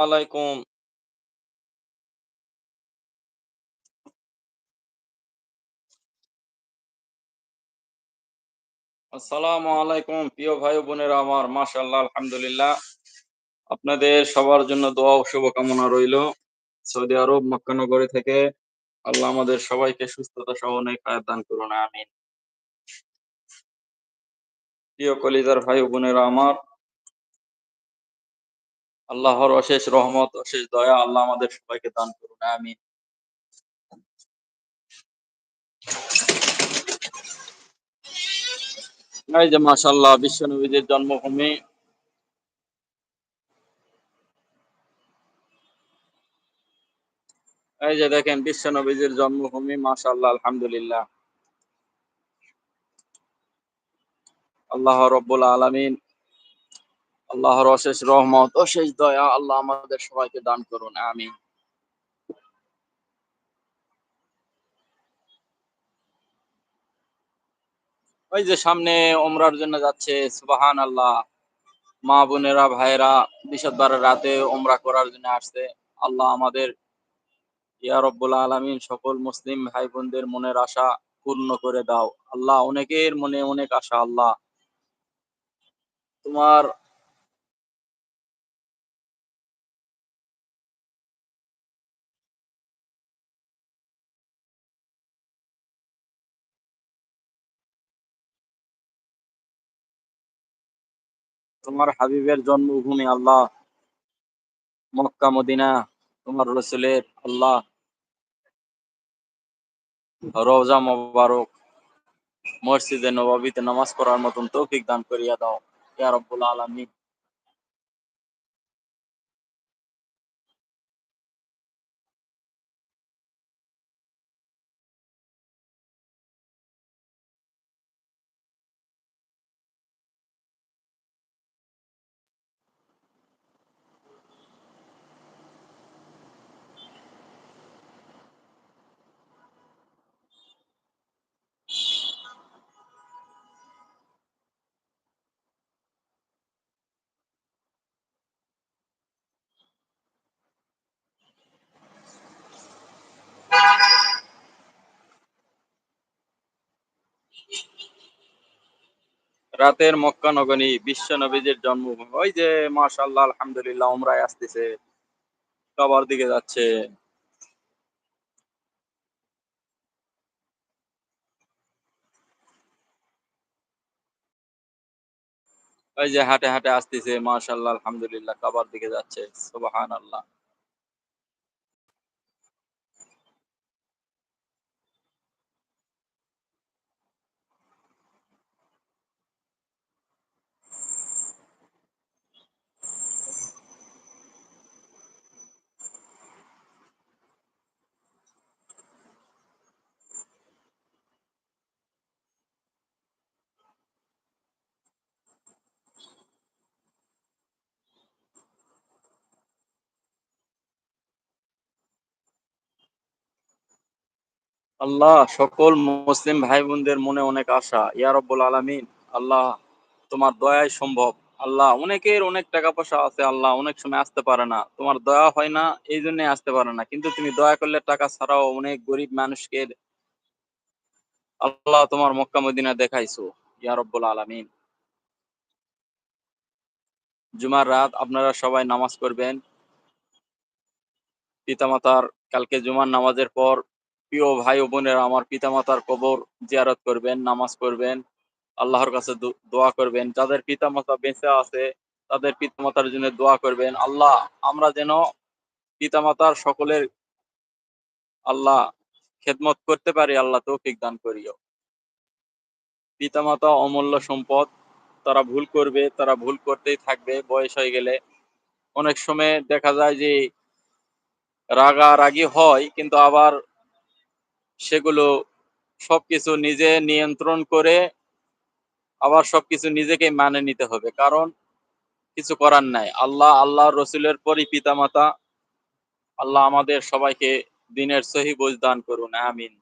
আলাইকুম। আসসালামু আলাইকুম প্রিয় ভাই বোনেরা আমার, মাশাআল্লাহ, আলহামদুলিল্লাহ। আপনাদের সবার জন্য দোয়া ও শুভকামনা রইল। সৌদি আরব, মক্কা নগরী থেকে আল্লাহ আমাদের সবাইকে সুস্থতা সহ অনেক দান করুন, আমিন। প্রিয় কলিজার ভাই বোনেরা আমার আল্লাহর অশেষ রহমত, অশেষ দয়া আল্লাহ আমাদের সবাইকে দান করুন, আমিন। এই যে মাশাল্লাহ বিশ্ব নবীদের জন্মভূমি। এই যে দেখেন, বিশ্ব নবীদের জন্মভূমি মাশাল্লাহ আলহামদুলিল্লাহ। আল্লাহ রব্বুল আলমিন আল্লাহর অশেষ রহমত অশেষ দয়া আল্লাহ আমাদের সবাইকে দান করুন আমি ওই যে সামনে ওমরার জন্য যাচ্ছে সুবাহান আল্লাহ মা বোনেরা, ভাইয়েরা বিশদবার রাতে ওমরা করার জন্য আসছে। আল্লাহ আমাদের, ইয়া রব্বুল আলমিন, সকল মুসলিম ভাই বোনদের মনের আশা পূর্ণ করে দাও। আল্লাহ অনেকের মনে অনেক আশা, আল্লাহ। তোমার তোমার হাবিবের জন্মভূমি আল্লাহ। মক্কা, মদিনা, তোমার রসুলের আল্লাহ। রোজা মোবারক, মসজিদে নবাবিতে নামাজ পড়ার মতন তৌফিক দান করিয়া দাও। ইয়া রব্বুল আলামিন। রাতের মক্কা নগরী, বিশ্ব নবীদের জন্মভূমি। ওই যে মাশাল্লাহ আলহামদুলিল্লাহ, উমরায় আসতেছে। কাবার দিকে যাচ্ছে। ওই যে হাটে হাটে আসতেছে মাশাল্লাহ আলহামদুলিল্লাহ কাবার দিকে যাচ্ছে। সুবাহান আল্লাহ আল্লাহ, সকল মুসলিম ভাই বোনদের মনে অনেক আশা। ইয়া রব্বুল আলমিন, আল্লাহ তোমার দয়াই সম্ভব। আল্লাহ, অনেকের অনেক টাকা পয়সা আছে, আল্লাহ অনেক সময় আসতে পারে না। তোমার দয়া হয় না, এই জন্য আসতে পারে না। কিন্তু তুমি দয়া করলে টাকা ছাড়াও অনেক গরিব মানুষকে আল্লাহ তোমার মক্কা মদিনা দেখাইছো। ইয়া রব্বুল আলমিন। জুমার রাত আপনারা সবাই নামাজ করবেন পিতামাতার কালকে জুমার নামাজের পর প্রিয় ভাই ও বোনেরা, আমার পিতামাতার কবর জিয়ারত করবেন, নামাজ করবেন আল্লাহর কাছে দোয়া করবেন। যাদের পিতামাতা বেঁচে আছে, তাদের পিতামাতার জন্য দোয়া করবেন। আল্লাহ, আমরা যেন পিতামাতার সকলের আল্লাহ খেদমত করতে পারি, আল্লাহ তৌফিক দান করিও। পিতামাতা অমূল্য সম্পদ, তারা ভুল করবে, তারা ভুল করতেই থাকবে, বয়স হয়ে গেলে। অনেক সময় দেখা যায় যে রাগারাগি হয়, কিন্তু আবার সেগুলো সবকিছু নিজে নিয়ন্ত্রণ করে আবার সবকিছু নিজেকে মানে নিতে হবে। কারণ কিছু করার নাই। আল্লাহ আল্লাহ রসুলের পরই পিতামাতা। আল্লাহ আমাদের সবাইকে দিনের সহি বোঝ দান করুন। আমিন।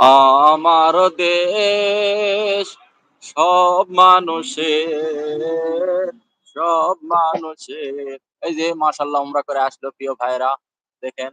আমার দেশ, সব মানুষের সব মানুষের। এই যে মাশাল্লাহ উমরা করে আসলো প্রিয় ভাইরা দেখেন।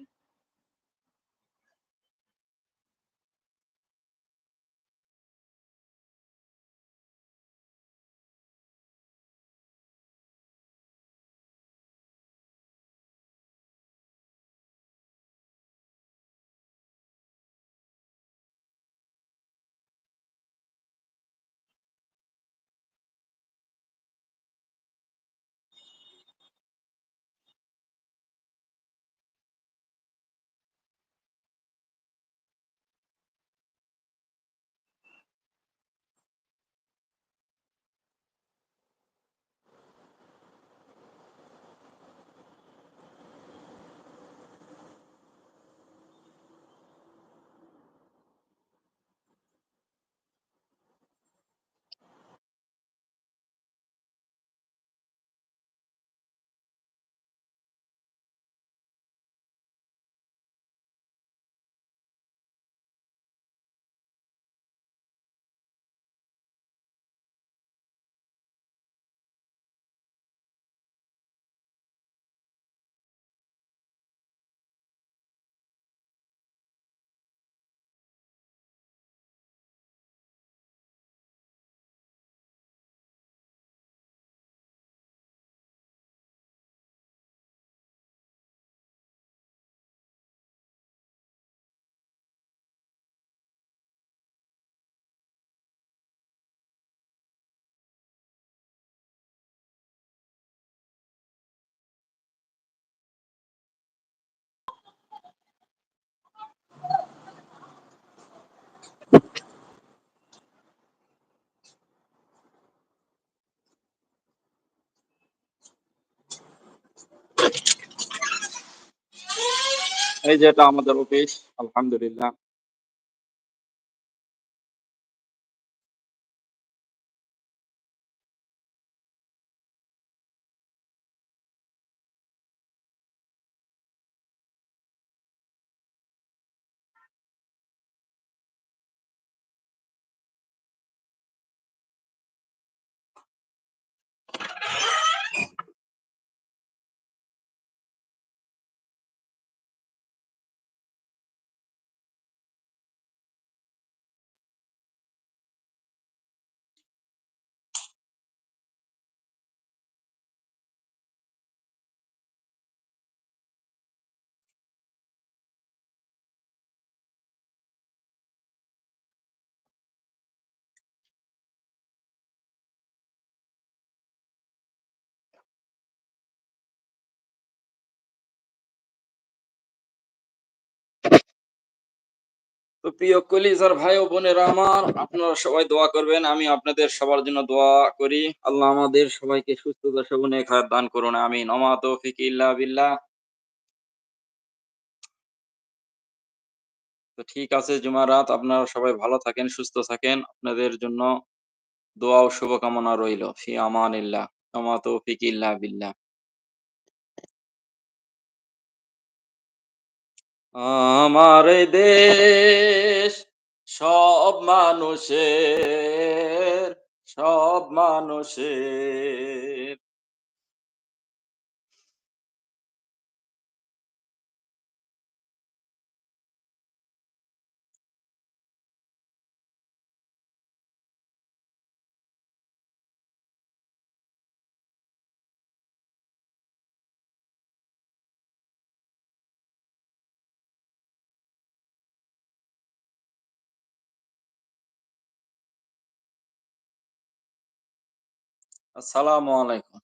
এই যে এটা আমাদের অফিস আলহামদুলিল্লাহ। তো প্রিয় কলিজার ভাই ও বোনেরা আমার, আপনারা সবাই দোয়া করবেন, আমি আপনাদের সবার জন্য দোয়া করি। আল্লাহ আমাদের সবাইকে সুস্থতা, সবনে খায়াত দান করুন, আমিন। ওমা তৌফিক ইল্লা বিল্লাহ। তো ঠিক আছে জুমারাত আপনারা সবাই ভালো থাকেন, সুস্থ থাকেন। আপনাদের জন্য দোয়া ও শুভকামনা রইল। ফি আমানিল্লাহ। ওমা তৌফিক ইল্লা বিল্লাহ। আমার দেশ সব মানুষের সব মানুষের। আসসালামু আলাইকুম।